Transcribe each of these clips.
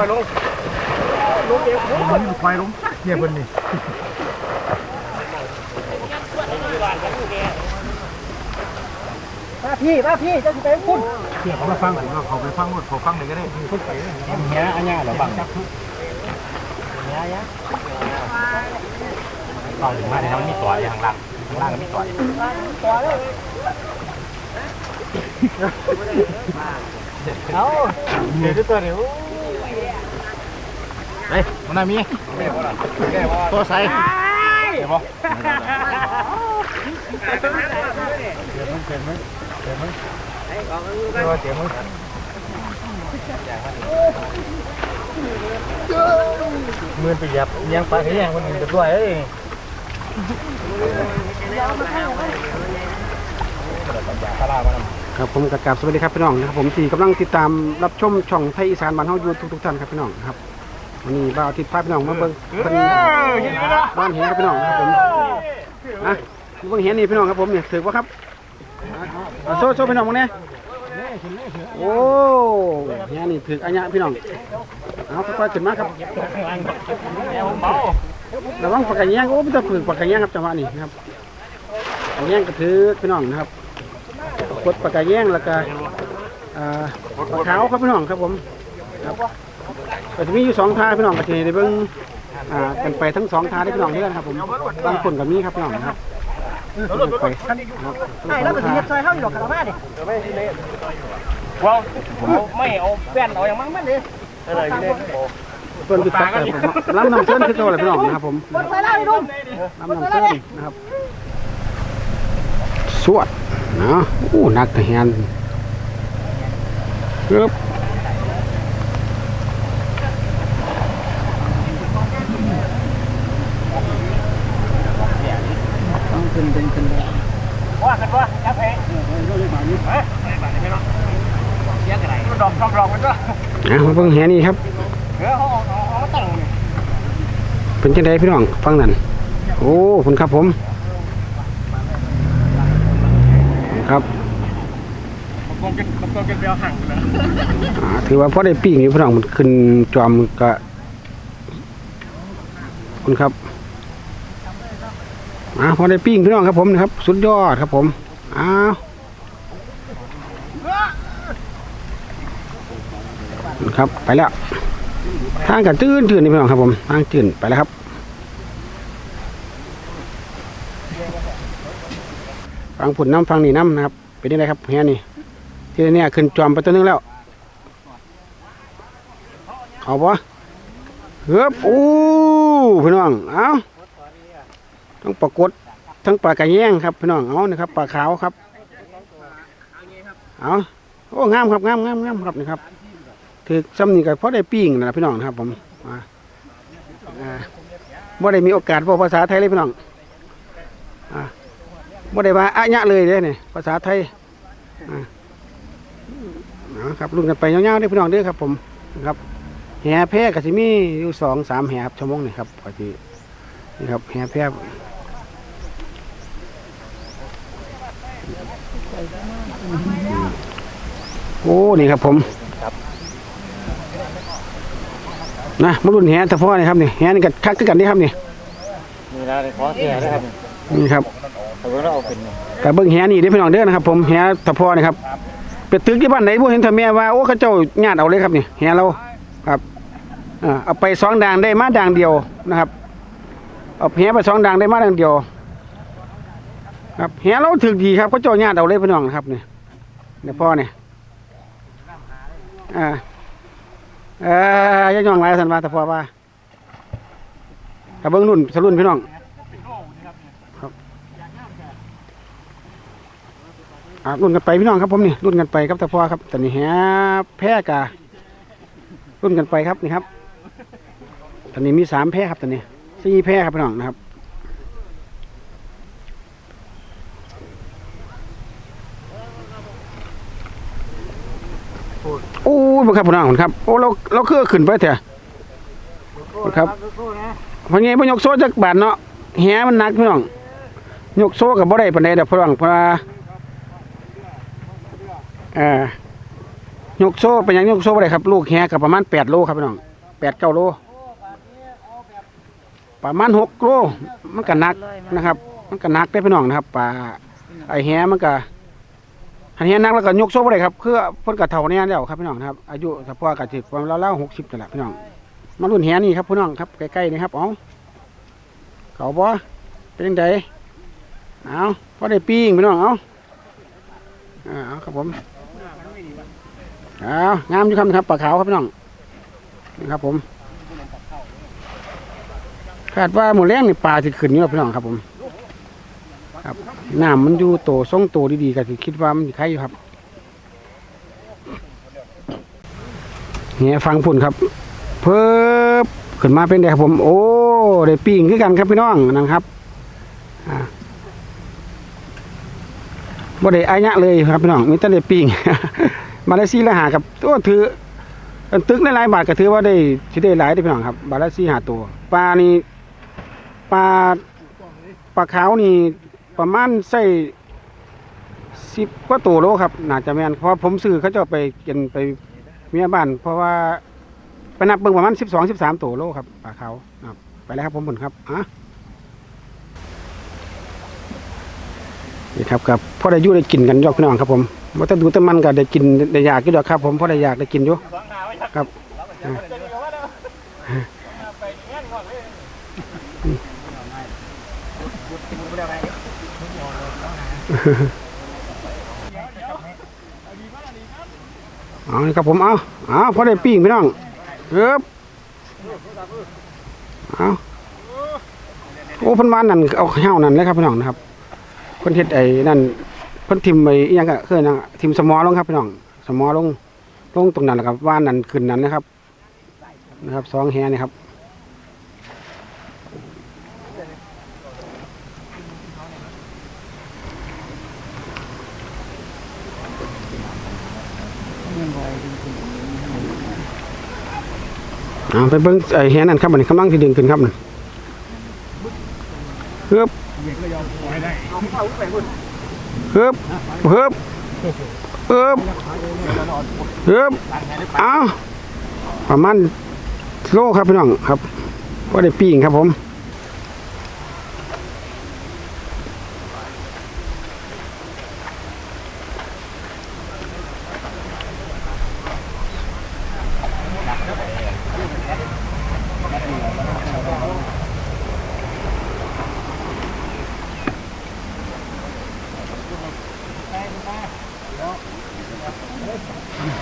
อยลงลงเองมันควายลงเนี่ยเพิ่นนี่มาพี่มาพี่จะไปพุ่นเที่ยเขามาฟังเราเขาไปฟังหมดเขาฟังเลยก็ได้เพิ่นไปเนี้ยอันเนี้ยเหรอบังเข้าถึงมาในนั้นมีตัวอย่างหลังข้างล่างก็มีตัวเอาเดี๋ยวตัวนี้ เฮ้ยมันน่ามีตัวใส่เดี๋ยวบ่เดี๋ยวมึงเดี๋ยวมึงเดี๋ยวมึงเดี๋ยวเดี๋ยวมึงมือไปยับยังไปให้ยังคนอื่นจะด้วยเอ้ยครับผมกราบสวัสดีครับพี่น้องนะครับผมที่กำลังติดตามรับชมช่องไทยอีสานบ้านเฮาอยู่ทุกๆท่านครับพี่น้องครับ วันนี้บ่าวอาทิตย์พาพี่น้องมาเบิ่งเพิ่นบ้านแหครับพี่น้องครับผมนะเบิ่งแหนี่พี่น้องครับผมเนี่ยถือว่าครับอะโซ่โซ่พี่น้องมึงเนี่ยโอ้แหนี่ถืออัญญะพี่น้องเอาค่อยๆขึ้นมาครับระวังปากกาแยงโอ้ไม่ต้องฝึกปากกาแยงครับจังหวะนี้นะครับปากกาแยงกระถือพี่น้องนะครับกดปากกาแย่งแล้วก็อ่าปลาขาวครับพี่น้องครับผมครับ ก็จะมีอยู่สองท่าพี่น้องก็จะได้เบิ่งอ่ากันไปทั้งสองท่าได้พี่น้องที่กันครับผมบางคนกับมีครับพี่น้องครับไปครับไอ้แล้วก็ถึงจะซอยเข้าอยู่หรอกกระมาดิว้าวไม่เอาแป้นเอาอย่างมั่งมันดิอะไรเนี่ยต้นพิตักครับผมล้ำน้ำเส้นคือตัวอะไรพี่น้องนะครับผมบนไฟล่าดิลุงล้ำน้ำเส้นนะครับ สวดนะโอ้นักทหารครับ ว่ากันว่าจับเองฮะเสียกันไร ดอกดอกดอกมันก็อะมาเบิ่งแหนี่ครับเออเขาเอาเอาตั้งเป็นจังไดพี่น้องฟังนั่นโอ้คุณครับผมครับกงกินกงกินเดียวห่างเลยอ่าถือว่าพอได้ปีกนี่พี่น้องมันขึ้นจอมกะคุณครับอ่าพอได้ปีกพี่น้องครับผมนะครับ สุดยอดครับผมอ้าว ครับ ไปแล้ว ทางกันตื้นตื้นนี่พี่น้องครับผม ทางตื้นไปแล้วครับ ฟังผุนน้ำฟังนี่น้ำนะครับ เป็นยังไงครับเฮียนี่ ที่เนี่ยขึ้นจอมไปตัวนึงแล้ว เอาปะเฮือบอู้พี่น้อง เอาทั้งปลากดทั้งปลากระแยงครับพี่น้องเอานะครับปลาขาวครับ เอาโอ้งามครับงามงามงามครับนี่ครับ ถือซ้ำนี่ก็เพราะได้ปิ้งนะพี่น้องนะครับ ผมอ่าได้มีโอกาสบอกภาษาไทยเลยพี่น้องอ่าได้ว่าอะยะเลยเด้เนี่ยภาษาไทยนะครับรุ่นกันไปยาๆเด้พี่น้องด้อครับ ผมนะครับแห่แพร่ก็สิมีอยู่สองสามแห่ครับชั่วโมงนี่ครับก็สินี่ครับแห่แพร่โอ้ นี่ครับผม นะมารุ่นแห่ตะพ่อนี่ครับนี่แห่นี่กันคักคือกันนี่ครับนี่นี่นะขอเสียนะครับนี่ครับแต่ว่าเราเอาเป็นกับเบิ้งแห่นี่เด้อพี่น้องเด้อนะครับ ผมแห่ตะพ่อนี่ครับไปตึกที่บ้านไหนบ่เห็นทำแม่ว่าโอ้เขาเจ้าญาติเอาเลยครับนี่แห่เราครับอ่าเอาไปสองด่างได้มาด่างเดียวนะครับเอาแห่ไปสองด่างได้มาด่างเดียว ครับแห่เราถึกดีครับเขาเจ้าญาติเอาเลยพี่น้องครับนี่เนี่ยพ่อเนี่ยอ่า เอ่อยังย่องหลายสันว่าแต่พอว่ากับเบิ้งรุ่นสรุ่นพี่น้องอ่ารุ่นกันไปพี่น้องครับผมนี่รุ่นกันไปครับแต่พอครับตอนนี้แฮแพร่การุ่นกันไปครับนี่ครับ ตอนนี้มีสามแพร่ครับตอนนี้สี่แพร่ครับพี่น้องนะครับโอ้ ยบังครับพี่น้องครับโอ้เราเราเคลื่อขึ้นไปเถอะครับพราะไงพยกโซ่จากบาทเนาะแหมันหนักพี่น้องยกโซ่กับบ่ได้ปานใดดอกพี่น้องเพราะว่าเอ่อยกโซ่เป็นยังยกโซ่บ่ได้ครับ ลูกแฮกับประมาณแปดโลครับพี่น้องแปดเก้าโลประมาณหกโลมันก็หนักนะครับ มันก็หนักได้พี่น้องนะครับปลาไอแหมันก็ อันแหนักแล้วก็ยกโซ่บ่ได้ครับคือเพิ่นก็เท่านี้แล้วครับพี่น้องครับอายุเฉพาะก็สิประมาณราวๆหกสิบนั่นแหละพี่น้องมารุ่นแหนี่ครับพี่น้องครับใกล้ๆนี่ครับเอ๋อเขาบ่เป็นจังไดเอาพอได้ปิ้งพี่น้องเอาอ่าเอาครับผมเอางามอยู่ครับครับปลาขาวครับพี่น้องนี่ครับผมคาดว่าหมูแรงนี่ปลาจะขึ้นอยู่ครับพี่น้องครับผม ครับน้ำมันอยู่โตทรงโตดีๆก็สิคิดว่ามันสิไข่อยู่ครับเนี่ยฟังพุ่นครับ เพิ่มขึ้นมาเป็นไงครับผม โอ้ได้ปิ้งคือกันครับพี่น้องนะครับอ่าบ่ได้อายะเลยครับพี่น้องมีแต่ได้ปิ้งมาได้ซี่ละหากับตัวถือตึกในหลายบาทก็ถือว่าได้สิได้หลายได้พี่น้องครับ บาทละสี่หาตัวปลานี่ปลาปลาขาวนี่ ประมาณใส่สิบกว่าตัวโลครับน่าจะแม่นเพราะผมซื้อเขาจะเอาไปกินไปเมียบ้าน เพราะว่าไปนับเบิ่งประมาณสิบสองสิบสามตัวโลครับปลาเขาวนะครับ ไปแล้วครับผมผลครับอะนี่ครับกับพ่อได้อยู่ได้กินกันยอกพี่น้องครับผมว่าถ้าดูแต่มันก็ได้กินได้อยากกินดอกครับ ผมพ่อได้อยากได้กินอยู่สองหนาไว้ครับครับจะมีว่าเด้อไปงานก่อนเลย เอาเลยครับผมเอาเอาพอได้ปิ้งพี่น้องเอ๊บเอาโอ้พันวานนั่นเอาเห่านั่นเลยครับพี่น้องนะครับเพิ่นเฮ็ดไอ้นั่นเพิ่นทิมไอ้อิหยังก็คือยังทิมสมอลงครับพี่น้องสมอลงลงตรงนั้นแหละครับว่านนั่นขึ้นนั้นนะครับ นะครับสองแฮนี่ครับ เอาไปเบิ้งไอ้แฮนั่นครับมันกำลังที่ดึงขึ้นครับนั่นเฮึบเฮึบเฮึบเฮึบเฮึบเอาประมาณโลครับพี่น้องครับว่าได้ปีงครับผม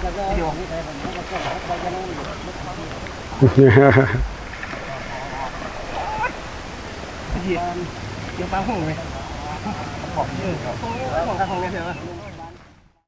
เดี๋ยวปลาห้องเลยบอกชื่อครับห้องนี้ใช่ไหม